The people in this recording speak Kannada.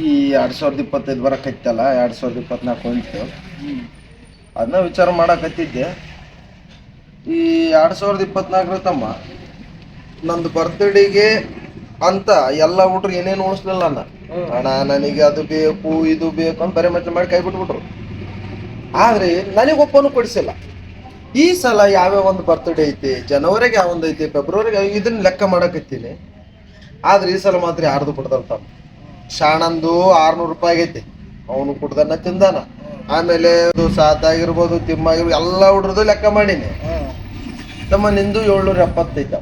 ಈ ಎರಡು ಸಾವಿರದ ಇಪ್ಪತ್ತೈದು ಬರೋಕೈತಲ್ಲ ಎರಡು ಸಾವಿರದ ಇಪ್ಪತ್ನಾಲ್ಕು ಅಂತ ಅದನ್ನ ವಿಚಾರ ಮಾಡಕತ್ತಿದ್ದೆ ಈ ಎರಡು ಸಾವಿರದ ಇಪ್ಪತ್ನಾಲ್ಕರ ತಮ್ಮ, ನಂದು ಬರ್ತ್ಡೇಗೆ ಅಂತ ಎಲ್ಲ ಹುಡ್ರು ಏನೇನು ಉಳಿಸ್ಲಿಲ್ಲ ಅಣ್ಣ ಅಣ್ಣ ನನಗೆ ಅದು ಬೇಕು ಇದು ಬೇಕು ಅಂತ ಬರೀ ಮತ್ತೆ ಮಾಡಿ ಕೈ ಬಿಟ್ಬಿಟ್ರು. ಆದ್ರೆ ನನಗೊಬ್ಬನು ಕೊಡಿಸಿಲ್ಲ. ಈ ಸಲ ಯಾವ್ಯಾವ ಒಂದು ಬರ್ತ್ಡೇ ಐತಿ ಜನವರಿಗೆ ಯಾವೊಂದು ಐತಿ ಫೆಬ್ರವರಿಗೆ ಇದನ್ನ ಲೆಕ್ಕ ಮಾಡಕತ್ತೀನಿ ಆದ್ರೆ ಈ ಸಲ ಮಾತ್ರ ಯಾರ್ದು ಕೊಡ್ದಲ್ ತಮ್ಮ ಶಾಣಂದು ಆರ್ನೂರು ರೂಪಾಯಿ ಆಗೈತಿ. ಅವನು ಕುಡ್ದನ್ನ ತಿಂದಾನ. ಆಮೇಲೆ ಅದು ಸಾತ್ ಆಗಿರ್ಬೋದು ತಿಮ್ಮ ಆಗಿರ್ಬೋದು ಎಲ್ಲ ಹುಡ್ರದ್ದು ಲೆಕ್ಕ ಮಾಡೀನಿ. ತಮ್ಮ ನಿಂದು ಏಳ್ನೂರ ಎಪ್ಪತ್ತೈತ